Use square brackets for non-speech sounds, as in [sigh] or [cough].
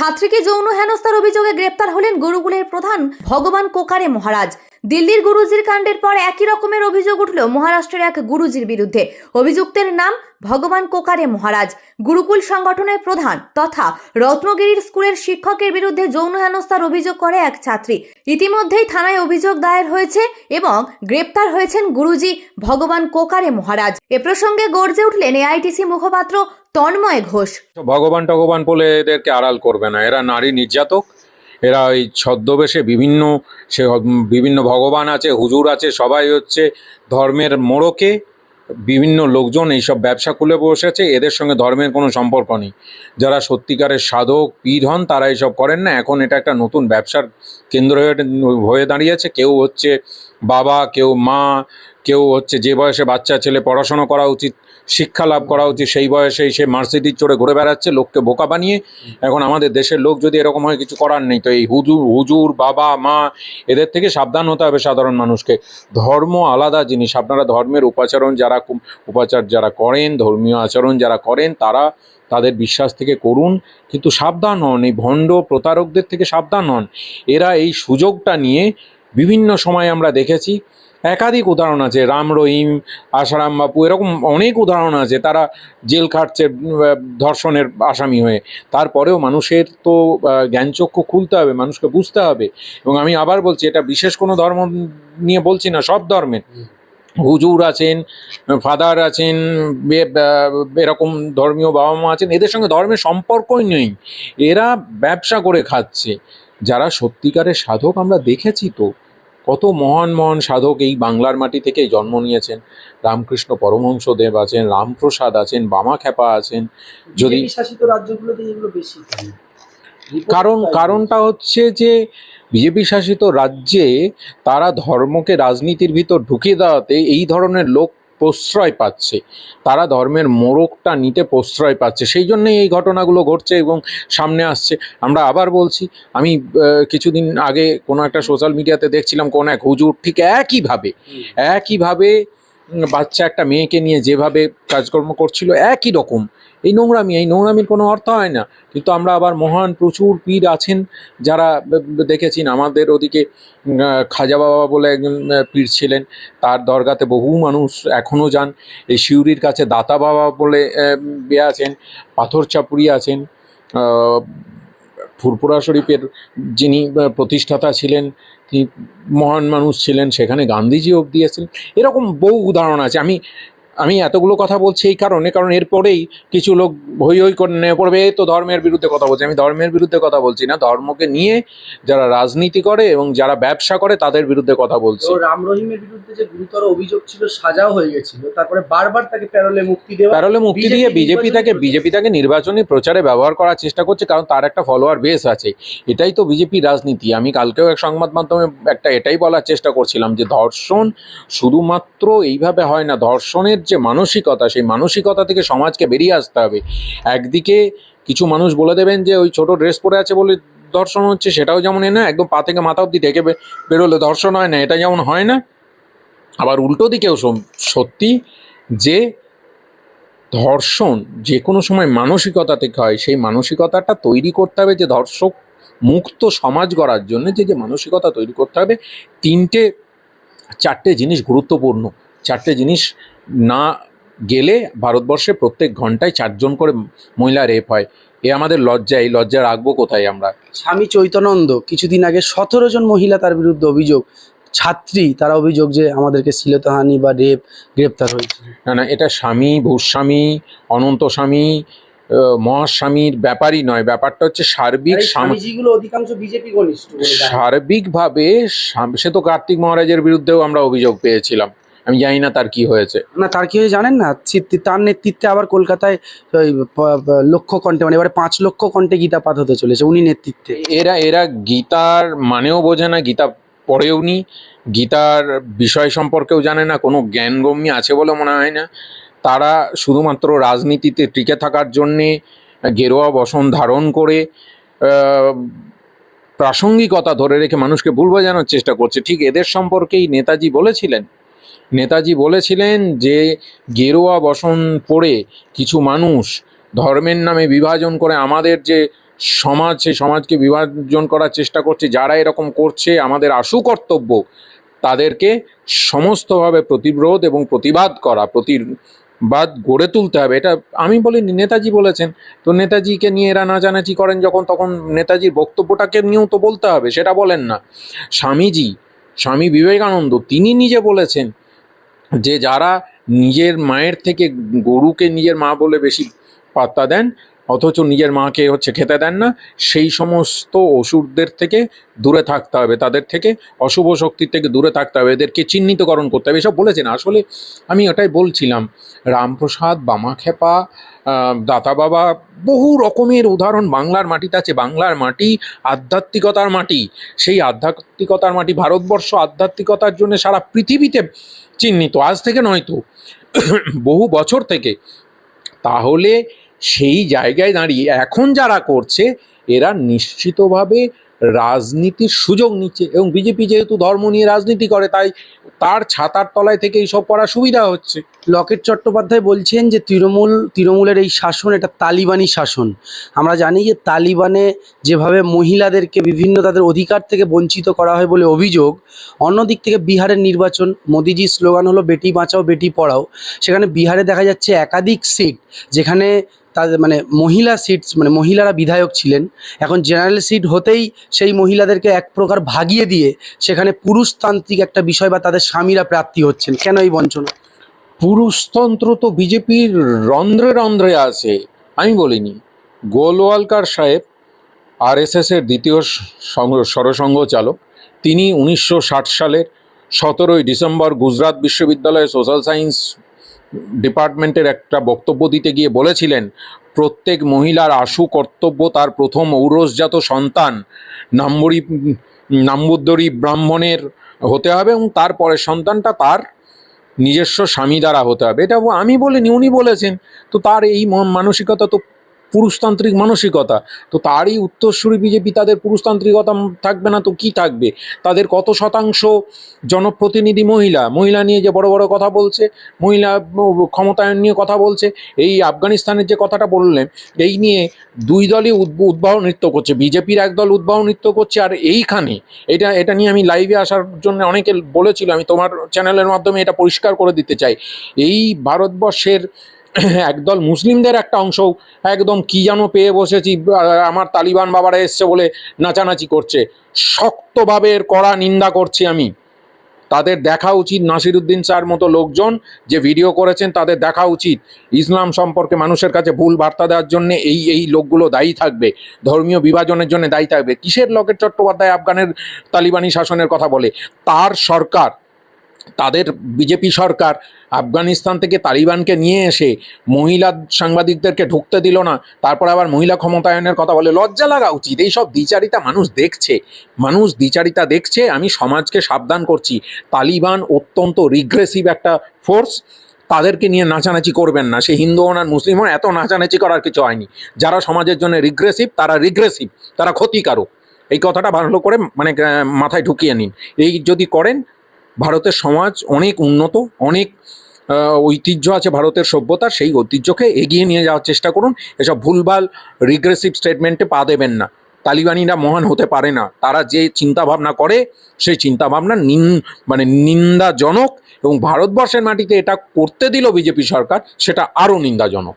ছাত্রীকে যৌন হেনস্থার অভিযোগে গ্রেপ্তার হলেন গুরুকুলের প্রধান ভগবান কোকারে মহারাজ। দিল্লির গুরুজির কাণ্ডের পর একই রকমের অভিযোগ উঠল মহারাষ্ট্রের এক গুরুজির বিরুদ্ধে। অভিযুক্তের নাম ভগবান কোকারে মহারাজ। গুরুকুল সংগঠনের প্রধান তথা রত্নগিরির স্কুলের শিক্ষকের বিরুদ্ধে যৌন হেনস্থার অভিযোগ করে এক ছাত্রী। ইতিমধ্যেই থানায় অভিযোগ দায়ের হয়েছে এবং গ্রেপ্তার হয়েছেন গুরুজি ভগবান কোকারে মহারাজ। এ প্রসঙ্গে গর্জে উঠলেন এআইটিসি মুখপাত্র তন্ময় ঘোষ। ভগবান টগবান বলে এদেরকে আড়াল করবে না। এরা নারী নির্যাতক। এরা ওই ছদ্মবেশে বিভিন্ন, সে বিভিন্ন ভগবান আছে, হুজুর আছে, সবাই হচ্ছে ধর্মের মোড়কে বিভিন্ন লোকজন এইসব ব্যবসা খুলে বসেছে, এদের সঙ্গে ধর্মের কোনো সম্পর্ক নেই। যারা সত্যিকারের সাধক, পীর হন, তারা এইসব করেন না। এখন এটা একটা নতুন ব্যবসার কেন্দ্র হয়ে হয়ে দাঁড়িয়েছে। কেউ হচ্ছে বাবা, কেউ মা, কেউ হচ্ছে যে বয়সে বাচ্চা, ছেলে পড়াশোনা করা উচিত। শিক্ষা লাভ করা উচিত। সেই বয়সেই সে মার্সিডিজ চড়ে ঘুরে বেড়াচ্ছে, লোককে বোকা বানিয়ে। এখন আমাদের দেশের লোক যদি এরকম হয়, কিছু করার নেই। তো এই হুজুর হুজুর, বাবা, মা, এদের থেকে সাবধান হতে হবে সাধারণ মানুষকে। ধর্ম আলাদা জিনিস। আপনারা ধর্মের উপাচরণ যারা উপাচার যারা করেন, ধর্মীয় আচরণ যারা করেন, তারা তাদের বিশ্বাস থেকে করুন। কিন্তু সাবধান হন। এই ভণ্ড প্রতারকদের থেকে সাবধান হন। এরা এই সুযোগটা নিয়ে বিভিন্ন সময় আমরা দেখেছি একাধিক উদাহরণ আছে রাম রহিম আসারাম বাপু এরকম অনেক উদাহরণ আছে। তারা জেল খাটছে ধর্ষণের আসামি হয়ে। তারপরেও মানুষের তো জ্ঞানচক্ষু খুলতে হবে মানুষকে বুঝতে হবে। এবং আমি আবার বলছি এটা বিশেষ কোনো ধর্ম নিয়ে বলছি না সব ধর্মের। হুজুর আছেন ফাদার আছেন এরকম ধর্মীয় বাবা মা আছেন এদের সঙ্গে ধর্মের সম্পর্কই নেই। এরা ব্যবসা করে খাচ্ছে। যারা সত্যিকারের সাধক আমরা দেখেছি তো কত মহান মহান সাধক এই বাংলার মাটি থেকে জন্ম নিয়েছেন। রামকৃষ্ণ পরমহংসদেব আছেন রামপ্রসাদ আছেন বামা খ্যাপা আছেন যদি শাসিত রাজ্যগুলোতে এগুলো বেশি কারণ কারণটা হচ্ছে যে বিজেপি শাসিত রাজ্যে তারা ধর্মকে রাজনীতির ভিতর ঢুকিয়ে দেওয়াতে এই ধরনের লোক প্রশ্রয় পাচ্ছে। তারা ধর্মের মোড়কটা নিতে প্রশ্রয় পাচ্ছে। সেই জন্যই এই ঘটনাগুলো ঘটছে এবং সামনে আসছে। আমরা আবার বলছি আমি কিছুদিন আগে কোনো একটা সোশ্যাল মিডিয়াতে দেখছিলাম কোন এক হুজুর ঠিক একইভাবে একইভাবে বাচ্চা একটা মেয়েকে নিয়ে যেভাবে কাজকর্ম করছিল একই রকম। এই নোংরামি, এই নোংরামির কোনো অর্থ হয় না। কিন্তু আমরা আবার মহান প্রচুর পীর আছেন, যারা ব- ব- দেখেছি আমাদের ওদিকে খাজা বাবা বলে একজন পীর ছিলেন। তার দরগাতে বহু মানুষ এখনও যান। এই শিউরির কাছে দাতা বাবা বলে ইয়ে আছেন, পাথর চাপুরি আছেন ফুরপুরা শরীফের যিনি প্রতিষ্ঠাতা ছিলেন, তিনি মহান মানুষ ছিলেন, সেখানে গান্ধীজি অবধি এসেছিলেন। এরকম বহু উদাহরণ আছে। আমি আমি এতগুলো কথা বলছি এই কারণে কারণ এরপরেই কিছু লোক হই হই করে নেমে পড়বে। তো ধর্মের বিরুদ্ধে কথা বলছি। আমি ধর্মের বিরুদ্ধে কথা বলছি না। ধর্মকে নিয়ে যারা রাজনীতি করে এবং যারা ব্যবসা করে তাদের বিরুদ্ধে কথা বলছি। রাম রহিমের বিরুদ্ধে যে গুরুতর অভিযোগ ছিল সাজাও হয়ে গেছিল। তারপরে বারবার তাকে প্যারোলে মুক্তি দেওয়া। প্যারোলে মুক্তি দিয়ে বিজেপি বিজেপি তাকে বিজেপি তাকে নির্বাচনী প্রচারে ব্যবহার করার চেষ্টা করছে কারণ তার একটা ফলোয়ার বেস আছে। এটাই তো বিজেপি রাজনীতি। আমি কালকেও এক সংবাদ মাধ্যমে একটা এটাই বলার চেষ্টা করছিলাম যে ধর্ষণ শুধুমাত্র এইভাবে হয় না। ধর্ষণের যে মানসিকতা, সেই মানসিকতা থেকে সমাজকে বেরিয়ে আসতে হবে। একদিকে কিছু মানুষ বলে দেবেন যে, ওই ছোট ড্রেস পরে আছে বলে ধর্ষণ হচ্ছে, সেটাও যেমন না, একদম পা থেকে মাথা অব্দি ঢেকে বেরোলে ধর্ষণ হয় না, এটা যেমন হয় না। আবার উল্টো দিকেও সত্যি যে ধর্ষণ যে কোনো সময় মানসিকতা থেকে হয়, সেই মানসিকতাটা তৈরি করতে হবে যে ধর্ষক মুক্ত সমাজ গড়ার জন্য যে যে মানসিকতা তৈরি করতে হবে, তিনটে, চারটে জিনিস গুরুত্বপূর্ণ। চারটে জিনিস না গেলে ভারতবর্ষে প্রত্যেক ঘন্টায় চারজন করে মহিলা রেপ হয়। এ আমাদের লজ্জা এই লজ্জা রাখব কোথায় আমরা? স্বামী চৈতনন্দ কিছুদিন আগে সতেরো জন মহিলা তার বিরুদ্ধে অভিযোগ ছাত্রী তারা অভিযোগ যে আমাদেরকে শ্লীলতাহানি বা রেপ গ্রেপ্তার হয়েছে। না না এটা স্বামী ভূস্বামী অনন্ত স্বামী মহাস্বামীর ব্যাপারই নয়। ব্যাপারটা হচ্ছে সার্বিক স্বামীজিগুলো অধিকাংশ বিজেপি ঘনিষ্ঠ। সার্বিকভাবে সে তো কার্তিক মহারাজের বিরুদ্ধেও আমরা অভিযোগ পেয়েছিলাম। আমি জানি না তার কি হয়েছে। না তার কি হয়েছে জানেন না? তার নেতৃত্বে আবার কলকাতায় লক্ষ কণ্ঠে মানে এবারে পাঁচ লক্ষ কণ্ঠে গীতাপাঠ হতে চলেছে উনি নেতৃত্বে। এরা এরা গীতার মানেও বোঝে না গীতা পড়েও নি। গীতার বিষয় সম্পর্কেও জানে না কোনো জ্ঞানগম্য আছে বলে মনে হয় না। তারা শুধুমাত্র রাজনীতিতে টিকে থাকার জন্যে গেরুয়া বসন ধারণ করে প্রাসঙ্গিকতা ধরে রেখে মানুষকে ভুল বোঝানোর চেষ্টা করছে। ঠিক এদের সম্পর্কেই নেতাজি বলেছিলেন নেতাজি বলেছিলেন যে, গেরুয়া বসন পড়ে কিছু মানুষ ধর্মের নামে বিভাজন করে আমাদের যে সমাজ, সেই সমাজকে বিভাজন করার চেষ্টা করছে, যারা এরকম করছে, আমাদের আশু কর্তব্য তাদেরকে সমস্তভাবে প্রতিরোধ এবং প্রতিবাদ করা, প্রতিবাদ গড়ে তুলতে হবে। এটা আমি বলিনি, নেতাজি বলেছেন। তো নেতাজিকে নিয়ে এরা নাচানাচি করেন যখন, তখন নেতাজির বক্তব্যটাকে নিয়েও তো বলতে হবে, সেটা বলেন না। স্বামীজি স্বামী বিবেকানন্দ, তিনি নিজে বলেছেন যে যারা নিজের মায়ের থেকে গরুকে নিজের মা বলে বেশি পাত্তা দেন অথচ নিজের মাকে হচ্ছে খেতে দেন না। সেই সমস্ত অসুরদের থেকে দূরে থাকতে হবে তাদের থেকে অশুভ শক্তির থেকে দূরে থাকতে হবে এদেরকে চিহ্নিতকরণ করতে হবে। এসব বলেছেন। আসলে আমি ওটাই বলছিলাম রামপ্রসাদ বামাখ্যাপা আহ, দাতা বাবা বহু রকমের উদাহরণ বাংলার মাটিতে আছে। বাংলার মাটি আধ্যাত্মিকতার মাটি। সেই আধ্যাত্মিকতার মাটি ভারতবর্ষ আধ্যাত্মিকতার জন্য সারা পৃথিবীতে চিহ্নিত। আজ থেকে নয়তো বহু বছর থেকে। তাহলে সেই জায়গায় দাঁড়িয়ে এখন যারা করছে, এরা নিশ্চিতভাবে রাজনীতির সুযোগ নিচ্ছে এবং বিজেপি যেহেতু ধর্ম নিয়ে রাজনীতি করে, তাই তার ছাতার তলায় থেকে এইসব করা সুবিধা হচ্ছে। লকেট চট্টোপাধ্যায় বলছেন যে তৃণমূল, তৃণমূলের এই শাসন, এটা তালিবানি শাসন। আমরা জানি যে তালিবানে যেভাবে মহিলাদেরকে বিভিন্ন তাদের অধিকার থেকে বঞ্চিত করা হয় বলে অভিযোগ, অন্যদিক থেকে বিহারের নির্বাচন মোদিজির স্লোগান হলো, বেটি বাঁচাও, বেটি পড়াও। সেখানে বিহারে দেখা যাচ্ছে একাধিক সিট যেখানে তাদের মানে মহিলা সিট মানে মহিলারা বিধায়ক ছিলেন। এখন জেনারেল সিট হতেই সেই মহিলাদেরকে এক প্রকার ভাগিয়ে দিয়ে সেখানে পুরুষতান্ত্রিক একটা বিষয় বা তাদের স্বামীরা প্রার্থী হচ্ছেন। কেন এই বঞ্চনা? পুরুষতন্ত্র তো বিজেপির রন্ধ্রে রন্ধ্রে আছে, আমি বলিনি। গোলওয়ালকার সাহেব আরএসএসের দ্বিতীয় সং- সরসংঘ চালক। তিনি উনিশশো ষাট সালের সতেরোই ডিসেম্বর গুজরাট বিশ্ববিদ্যালয়ে সোশ্যাল সায়েন্স ডিপার্টমেন্টের একটা বক্তব্য দিতে গিয়ে বলেছিলেন, প্রত্যেক মহিলার আশু কর্তব্য তার প্রথম ঔরসজাত সন্তান। নাম্বরী নাম্বুদ্দরী ব্রাহ্মণের হতে হবে এবং তারপরে সন্তানটা তার নিজস্ব স্বামী দ্বারা হতে হবে। এটা আমি বলিনি, উনি বলেছেন। তো তার এই মানসিকতা তো পুরুষতান্ত্রিক মানসিকতা। তো তারই উত্তরসূরি বিজেপি তাদের পুরুষতান্ত্রিকতা থাকবে না, তো কি থাকবে? তাদের কত শতাংশ জনপ্রতিনিধি মহিলা? মহিলা নিয়ে যে বড় বড় কথা বলছে, মহিলা ক্ষমতায়ন নিয়ে কথা বলছে, এই আফগানিস্তানের যে কথাটা বললেন, এই নিয়ে দুই দলই উদ্ব- উদ্বাহ নৃত্য করছে। বিজেপির একদল উদ্বাহ নৃত্য করছে, আর এইখানে এটা এটা নিয়ে আমি লাইভে আসার জন্য অনেকে বলেছিল, আমি তোমার চ্যানেলের মাধ্যমে এটা পরিষ্কার করে দিতে চাই। এই ভারতবর্ষের [laughs] একদল মুসলিমদের একটা অংশ একদম কি যেন পেয়ে বসেছি আমার তালিবান বাবারা এসছে বলে নাচানাচি করছে। শক্তভাবে এর কড়া নিন্দা করছি আমি। তাদের দেখা উচিত নাসিরুদ্দিন স্যার মতো লোকজন যে ভিডিও করেছেন, তাদের দেখা উচিত। ইসলাম সম্পর্কে মানুষের কাছে ভুল বার্তা দেওয়ার জন্য এই এই লোকগুলো দায়ী থাকবে। ধর্মীয় বিভাজনের জন্য দায়ী থাকবে। কিসের লকেট চট্টোপাধ্যায় আফগানের তালিবানি শাসনের কথা বলে? তার সরকার তাদের বিজেপি সরকার আফগানিস্তান থেকে তালিবানকে নিয়ে এসে মহিলা সাংবাদিকদেরকে ঢুকতে দিল না, তারপর আবার মহিলা ক্ষমতায়নের কথা বলে লজ্জা লাগা উচিত। এইসব দ্বিচারিতা মানুষ দেখছে। মানুষ দ্বিচারিতা দেখছে, আমি সমাজকে সাবধান করছি। তালিবান অত্যন্ত রিগ্রেসিভ একটা ফোর্স তাদেরকে নিয়ে নাচানাচি করবেন না। সে হিন্দু হন আর মুসলিম হন, এত নাচানাচি করার কিছু হয়নি। যারা সমাজের জন্য রিগ্রেসিভ তারা রিগ্রেসিভ তারা ক্ষতিকারক। এই কথাটা ভালো করে মানে মাথায় ঢুকিয়ে নিন। এই যদি করেন ভারতের সমাজ অনেক উন্নত, অনেক ঐতিহ্য আছে ভারতের সভ্যতার সেই ঐতিহ্যকে এগিয়ে নিয়ে যাওয়ার চেষ্টা করুন। এসব ভুলভাল রিগ্রেসিভ স্টেটমেন্টে পা দেবেন না। তালিবানিরা মহান হতে পারে না। তারা যে চিন্তাভাবনা করে, সেই চিন্তাভাবনা নিন মানে নিন্দাজনক এবং ভারতবর্ষের মাটিতে এটা করতে দিল বিজেপি সরকার, সেটা আরও নিন্দাজনক।